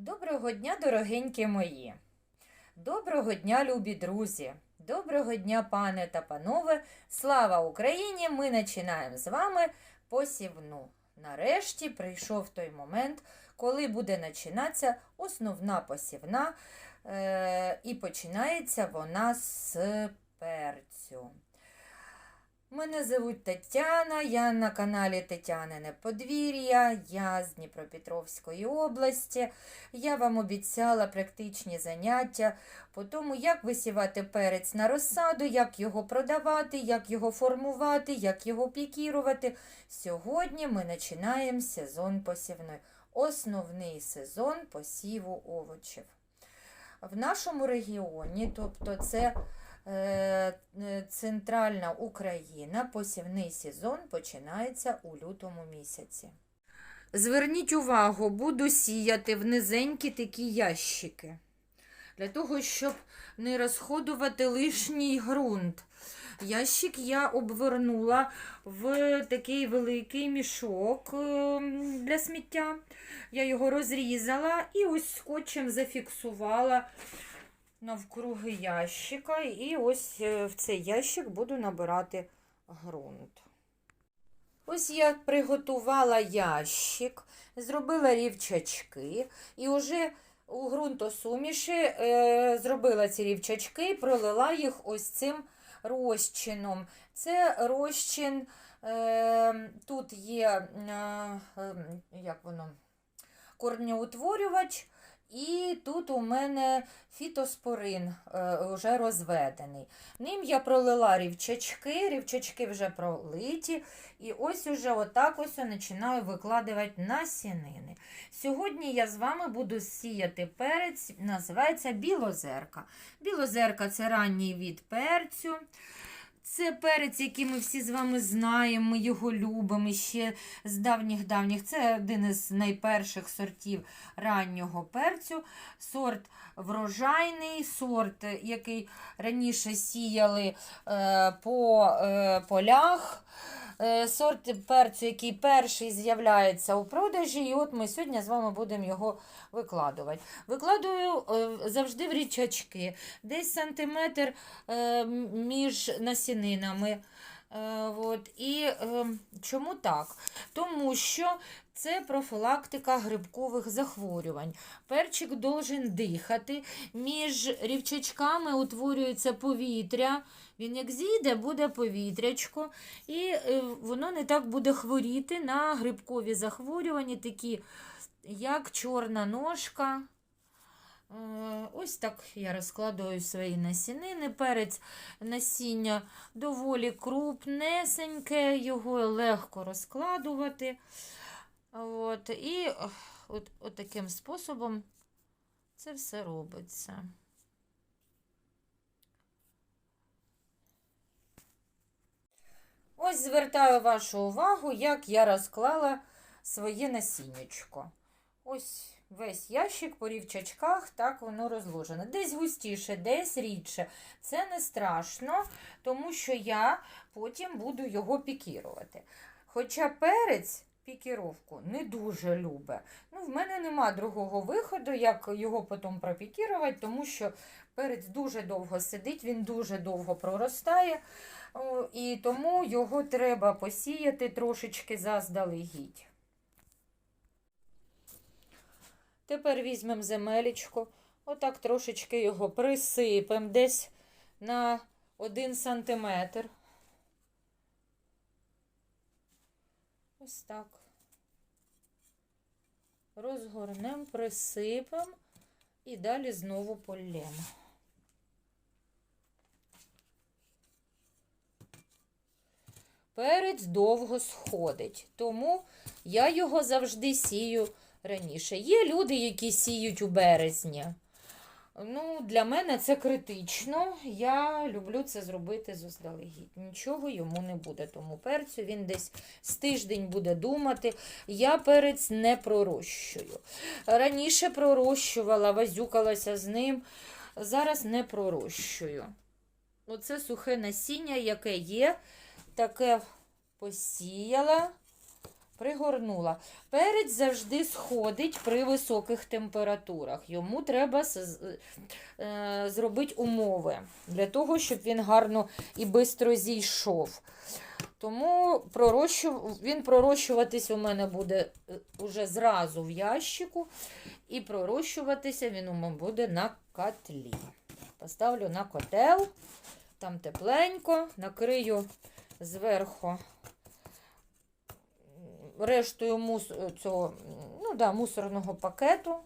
Доброго дня, дорогенькі мої! Доброго дня, любі друзі! Доброго дня, пане та панове! Слава Україні! Ми починаємо з вами посівну. Нарешті прийшов той момент, коли буде починатися основна посівна, е- і починається вона з перцю. Мене звуть Тетяна, я на каналі Тетянине Подвір'я, я з Дніпропетровської області. Я вам обіцяла практичні заняття по тому, як висівати перець на розсаду, як його продавати, як його формувати, як його пікірувати. Сьогодні ми починаємо сезон посівної, основний сезон посіву овочів. В нашому регіоні, тобто це центральна Україна, посівний сезон починається у лютому місяці. Зверніть увагу, буду сіяти в низенькі такі ящики. Для того, щоб не розходувати лишній ґрунт. Ящик я обвернула в такий великий мішок ем, для сміття. Я його розрізала і ось скотчем зафіксувала навкруги ящика. І ось е, в цей ящик буду набирати ґрунт. Ось я приготувала ящик, зробила рівчачки і вже у ґрунтосуміші е, зробила ці рівчачки і пролила їх ось цим розчином. Це розчин, е, тут є як воно, корнеутворювач, і тут у мене фітоспорин е, вже розведений. Ним я пролила рівчачки, рівчачки вже пролиті, і ось уже отак ось починаю викладувати насінини. Сьогодні я з вами буду сіяти перець, називається білозерка. Білозерка це ранній від перцю. Це перець, який ми всі з вами знаємо, ми його любимо ще з давніх-давніх. Це один із найперших сортів раннього перцю. Сорт врожайний, сорт, який раніше сіяли е, по е, полях. Е, Сорт перцю, який перший з'являється у продажі, і от ми сьогодні з вами будемо його викладувати. Викладую е, завжди в річачки, десь сантиметр е, між насінинами. Е, От. І е, чому так? Тому що це профілактика грибкових захворювань. Перчик должен дихати, між рівчачками утворюється повітря. Він як зійде, буде повітрячко, і е, воно не так буде хворіти на грибкові захворювання, такі як чорна ножка. Е, Ось так я розкладаю свої насінини. Перець насіння доволі крупнесеньке, його легко розкладувати. От, і от, от таким способом це все робиться. Ось звертаю вашу увагу, як я розклала своє насіннячко. Ось весь ящик по рівчачках, так воно розложено. Десь густіше, десь рідше. Це не страшно, тому що я потім буду його пікірувати. Хоча перець пікіровку не дуже любить. Ну, в мене нема другого виходу, як його потім пропікірувати, тому що перець дуже довго сидить, він дуже довго проростає. І тому його треба посіяти трошечки заздалегідь. Тепер візьмемо земелечко, отак трошечки його присипемо десь на 1 сантиметр. Ось так. Розгорнемо, присипемо і далі знову полємо. Перець довго сходить, тому я його завжди сію раніше. Є люди, які сіють у березні. Ну, Для мене це критично. Я люблю це зробити заздалегідь. Нічого йому не буде. Тому перцю він десь з тиждень буде думати. Я перець не пророщую. Раніше пророщувала, возюкалася з ним. Зараз не пророщую. Оце сухе насіння, яке є, таке посіяла, Пригорнула. Перець завжди сходить при високих температурах. Йому треба е, зробити умови для того, щоб він гарно і швидко зійшов. Тому він пророщуватись у мене буде е, уже зразу в ящику, і пророщуватися він у мене буде на котлі. Поставлю на котел, там тепленько, накрию зверху рештою мус... цього ну, да, мусорного пакету.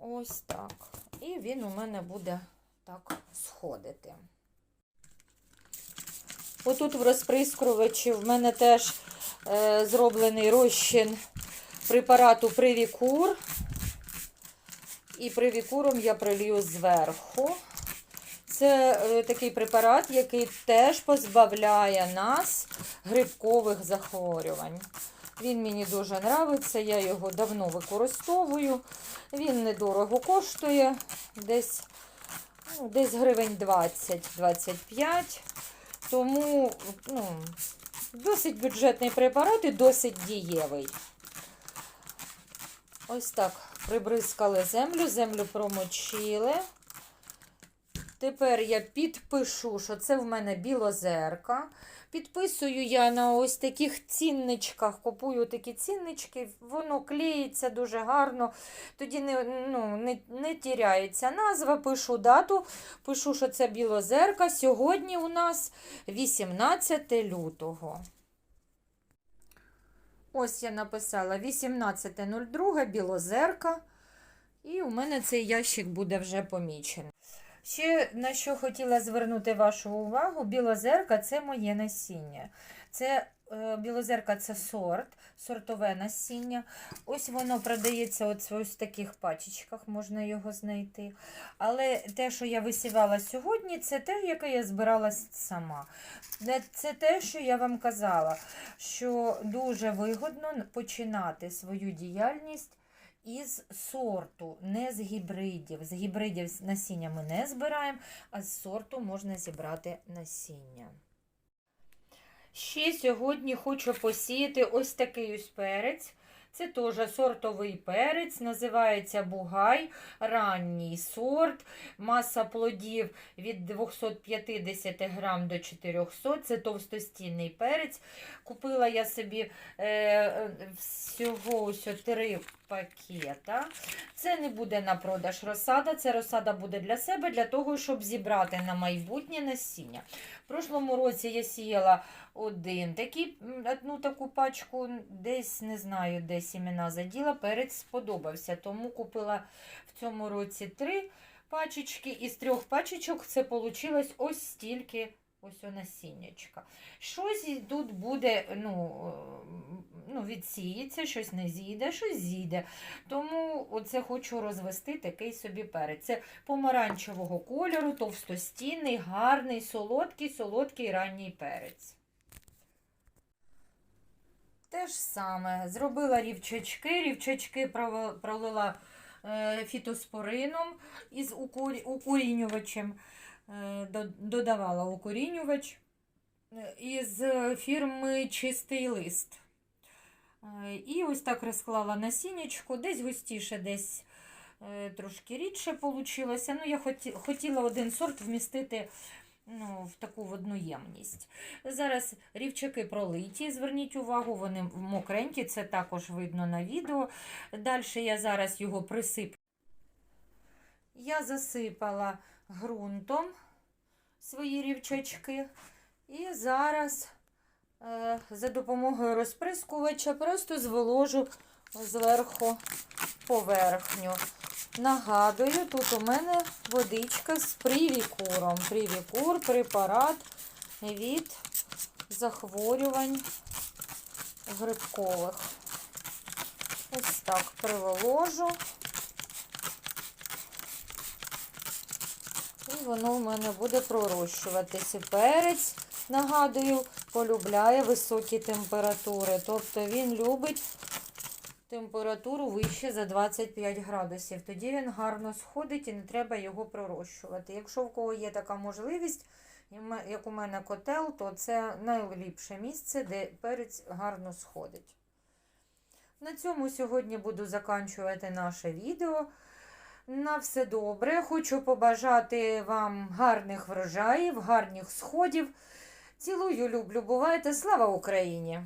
Ось так. І він у мене буде так сходити. Отут в розприскувачі в мене теж е, зроблений розчин препарату Привікур. І привікуром я пролью зверху. Це е, такий препарат, який теж позбавляє нас грибкових захворювань. Він мені дуже подобається, я його давно використовую. Він недорого коштує, десь, ну, десь гривень 20-25. Тому ну, досить бюджетний препарат і досить дієвий. Ось так прибризкали землю, землю промочили. Тепер я підпишу, що це в мене білозерка. Підписую я на ось таких цінничках, купую такі ціннички, воно клеїться дуже гарно, тоді не, ну, не, не тіряється назва, пишу дату, пишу, що це білозерка. Сьогодні у нас 18 лютого. Ось я написала 18.02 білозерка. І у мене цей ящик буде вже помічений. Ще на що хотіла звернути вашу увагу, білозерка це моє насіння. Це е, білозерка це сорт, сортове насіння. Ось воно продається от в ось таких пачечках, можна його знайти. Але те, що я висівала сьогодні, це те, яке я збирала сама. Е, Це те, що я вам казала, що дуже вигодно починати свою діяльність із сорту, не з гібридів. З гібридів насіння ми не збираємо, а з сорту можна зібрати насіння. Ще сьогодні хочу посіяти ось такий ось перець. Це теж сортовий перець, називається бугай, ранній сорт, маса плодів від 250 грам до 400, це товстостінний перець. Купила я собі е, е, всього ось три пакета. Це не буде на продаж розсада, це розсада буде для себе, для того, щоб зібрати на майбутнє насіння. В прошлому році я сіяла один такий, одну таку пачку, десь не знаю, де сімена заділа, перець сподобався. Тому купила в цьому році три пачечки, і з трьох пачечок це вийшло ось стільки ось о насіннячка. Щось тут буде, ну, е, ну, відсіється, щось не зійде, щось зійде. Тому оце хочу розвести такий собі перець. Це помаранчевого кольору, товстостінний, гарний, солодкий, солодкий ранній перець. Те ж саме, зробила рівчачки, рівчачки пролила е, фітоспорином із укорінювачем, додавала укорінювач е, із фірми Чистий лист. Е, І ось так розклала насіннячко, десь густіше, десь е, трошки рідше вийшло. Ну, я хотіла один сорт вмістити ну, в таку одну ємність. Зараз рівчаки пролиті, зверніть увагу, вони мокренькі, це також видно на відео. Далі я зараз його присиплю. Я засипала ґрунтом свої рівчачки. І зараз е, за допомогою розприскувача просто зволожу зверху поверхню. Нагадую, тут у мене водичка з привікуром. Привікур, препарат від захворювань грибкових. Ось так приволожу. Воно в мене буде пророщуватися. Перець, нагадую, полюбляє високі температури. Тобто він любить температуру вище за 25 градусів. Тоді він гарно сходить і не треба його пророщувати. Якщо в кого є така можливість, як у мене котел, то це найліпше місце, де перець гарно сходить. На цьому сьогодні буду заканчувати наше відео. На все добре. Хочу побажати вам гарних врожаїв, гарних сходів. Цілую, люблю, бувайте. Слава Україні!